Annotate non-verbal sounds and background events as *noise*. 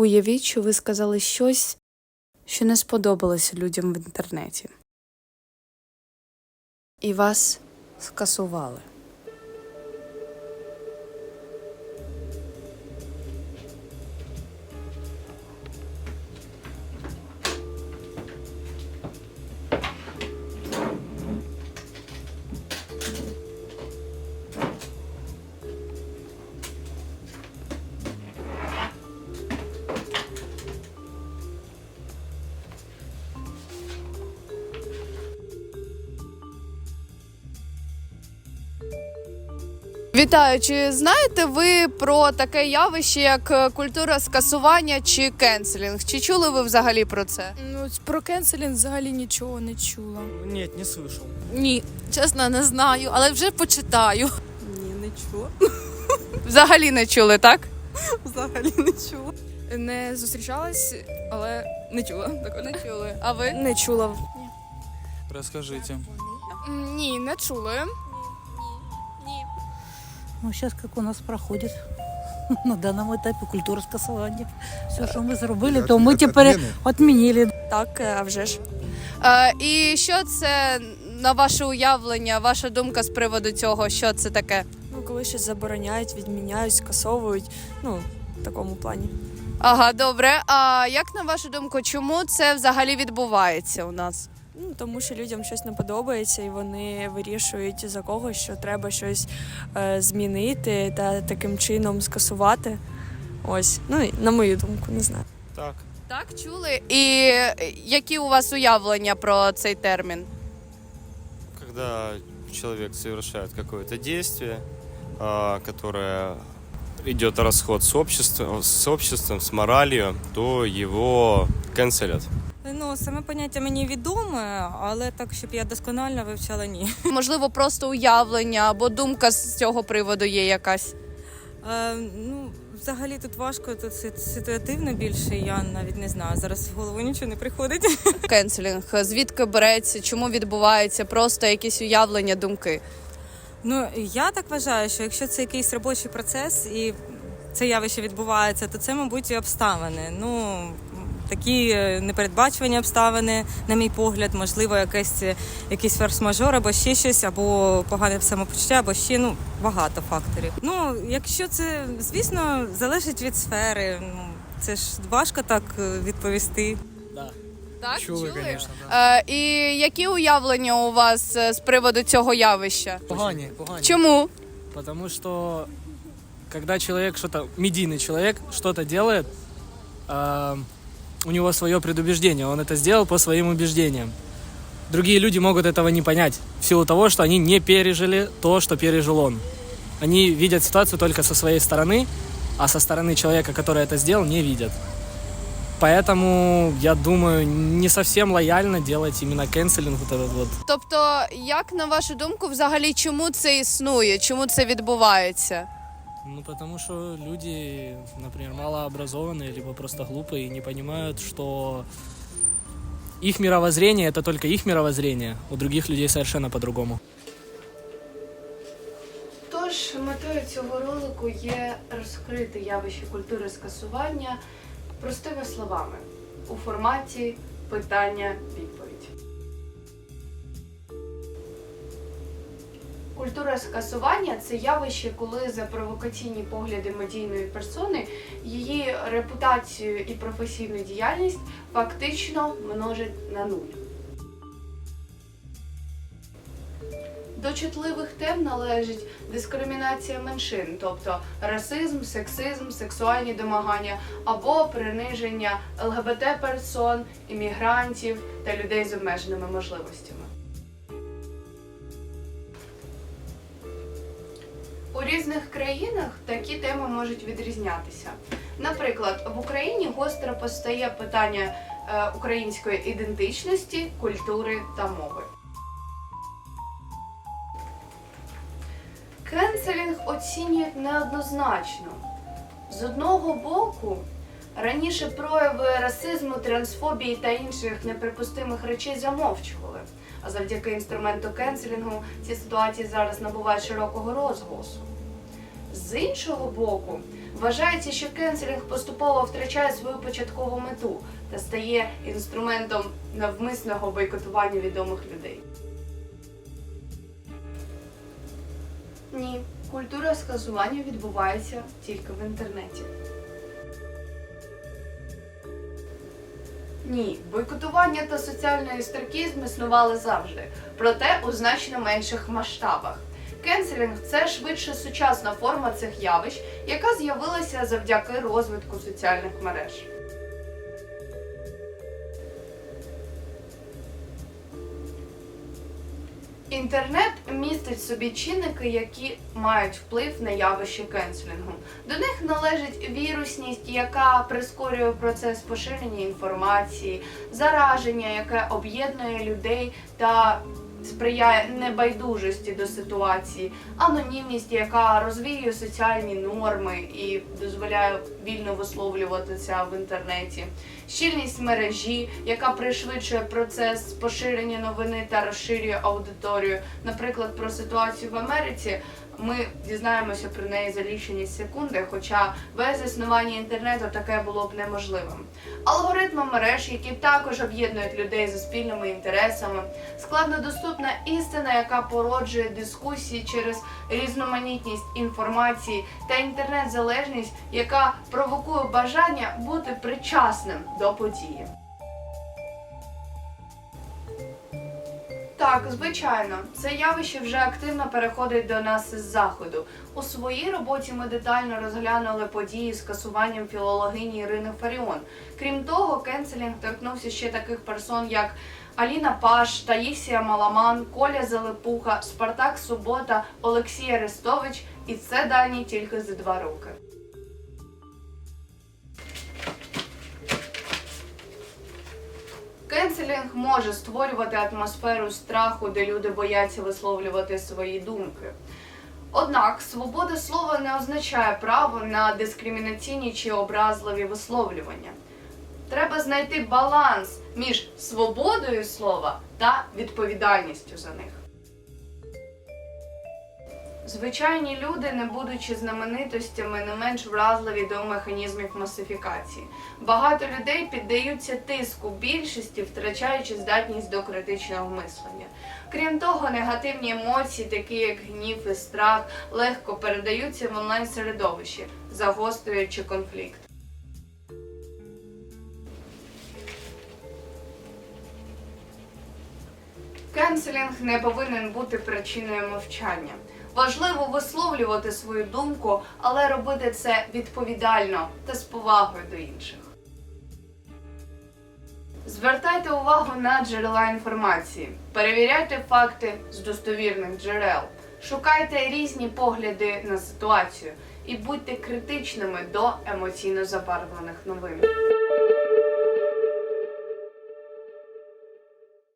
Уявіть, що ви сказали щось, що не сподобалося людям в інтернеті. І вас скасували. Вітаю, чи знаєте ви про таке явище, як е, культура скасування чи кенселінг? Чи чули ви взагалі про це? Ну, про кенселінг взагалі нічого не чула. Нет, не слышал. Ні, чесно, не знаю, але вже почитаю. Ні, не чула. Взагалі не чули, так? Взагалі не чула. Не зустрічалась, але не чула. Такого. Не чули. А ви? Не чула. Расскажите. Ні, не чули. Ну, сейчас как у нас проходит *laughs* на даному етапі культура скасування. Все, що ми зробили, то ми тепер відмінили. Так, а вже ж. Е, і що це на ваше уявлення, ваша думка з приводу цього? Що це таке? Ну, коли щось забороняють, відміняють, скасовують. Ну, в такому плані. Ага, добре. А як на вашу думку, чому це взагалі відбувається у нас? Ну, тому що людям щось не подобається, і вони вирішують за когось, що треба щось е, змінити та таким чином скасувати. Ось, ну на мою думку, не знаю. Так. Так, чули. І які у вас уявлення про цей термін? Когда человек совершает какое-то действие, а, которое идет расход с обществом, с обществом, с моралью, то его канцелят. Ну, саме поняття мені відоме, але так, щоб я досконально вивчала, ні. *laughs* Можливо, просто уявлення або думка з цього приводу є якась. Е, ну, взагалі тут важко, тут си- ситуативно більше, я навіть не знаю. Зараз в голову нічого не приходить. *laughs* Кенселінг, звідки береться, чому відбувається, просто якісь уявлення, думки. Ну, я так вважаю, що якщо це якийсь робочий процес і це явище відбувається, то це, мабуть, і обставини. Ну, такі е, непередбачувані обставини, на мій погляд, можливо, якесь, е, якийсь форс-мажор або ще щось, або погане самопочуття, або ще ну, багато факторів. Ну, якщо це, звісно, залежить від сфери, ну, це ж важко так е, відповісти. Да. Так, Чули, конечно, да. Е, і які уявлення у вас з приводу цього явища? Погані, погані. Чому? Потому что когда человек что-то, медийный человек что-то делает, а, у него свое предубеждение, он это сделал по своим убеждениям. Другие люди могут этого не понять в силу того, что они не пережили то, что пережил он. Они видят ситуацию только со своей стороны, а со стороны человека, который это сделал, не видят. Поэтому, я думаю, не совсем лояльно делать именно кэнселинг вот этот вот. Тобто, як на вашу думку, взагалі чому це існує? Чому це відбувається? Ну, потому что люди, например, малообразованные, либо просто глупые и не понимают, что их мировоззрение это только их мировоззрение, у других людей совершенно по-другому. Тож метою цього ролику є розкрити явище культури скасування простими словами у форматі питання-відповідь. Культура скасування це явище, коли за провокаційні погляди медійної персони її репутацію і професійну діяльність фактично множить на нуль. До чутливих тем належить дискримінація меншин, тобто расизм, сексизм, сексуальні домагання або приниження ЛГБТ-персон, іммігрантів та людей з обмеженими можливостями. Різних країнах такі теми можуть відрізнятися. Наприклад, в Україні гостро постає питання е, української ідентичності, культури та мови. Кенселінг оцінюють неоднозначно. З одного боку, раніше прояви расизму, трансфобії та інших неприпустимих речей замовчували. А завдяки інструменту кенселінгу ці ситуації зараз набувають широкого розголосу. З іншого боку, Вважається, що кенселінг поступово втрачає свою початкову мету та стає інструментом навмисного бойкотування відомих людей. Ні, культура скасування відбувається тільки в інтернеті. Ні, бойкотування та соціальний остракізм існували завжди, проте у значно менших масштабах. Кенселінг це швидше сучасна форма цих явищ, яка з'явилася завдяки розвитку соціальних мереж. Інтернет містить в собі чинники, які мають вплив на явище кенселінгу. До них належить вірусність, яка прискорює процес поширення інформації, зараження, яке об'єднує людей та сприяє небайдужості до ситуації, анонімність, яка розвіює соціальні норми і дозволяє вільно висловлюватися в інтернеті, щільність мережі, яка пришвидшує процес поширення новини та розширює аудиторію. Наприклад, про ситуацію в Америці ми дізнаємося про неї за лічені секунди, хоча без існування інтернету таке було б неможливим. Алгоритми мереж, які також об'єднують людей за спільними інтересами, складнодоступна істина, яка породжує дискусії через різноманітність інформації та інтернет-залежність, яка провокує бажання бути причасним до події. Так, звичайно, це явище вже активно переходить до нас із заходу. У своїй роботі ми детально розглянули події з касуванням філологині Ірини Фаріон. Крім того, кенселінг торкнувся ще таких персон, як Аліна Паш, Таїсія Маламан, Коля Залипуха, Спартак Субота, Олексій Арестович, і це дані тільки за два роки. Кенселінг може створювати атмосферу страху, де люди бояться висловлювати свої думки. Однак свобода слова не означає право на дискримінаційні чи образливі висловлювання. Треба знайти баланс між свободою слова та відповідальністю за них. Звичайні люди, не будучи знаменитостями, не менш вразливі до механізмів масифікації. Багато людей піддаються тиску більшості, втрачаючи здатність до критичного мислення. Крім того, негативні емоції, такі як гнів і страх, легко передаються в онлайн-середовищі, загострюючи конфлікт. Кенселінг не повинен бути причиною мовчання. Важливо висловлювати свою думку, але робити це відповідально та з повагою до інших. Звертайте увагу на джерела інформації, перевіряйте факти з достовірних джерел, шукайте різні погляди на ситуацію і будьте критичними до емоційно забарвлених новин.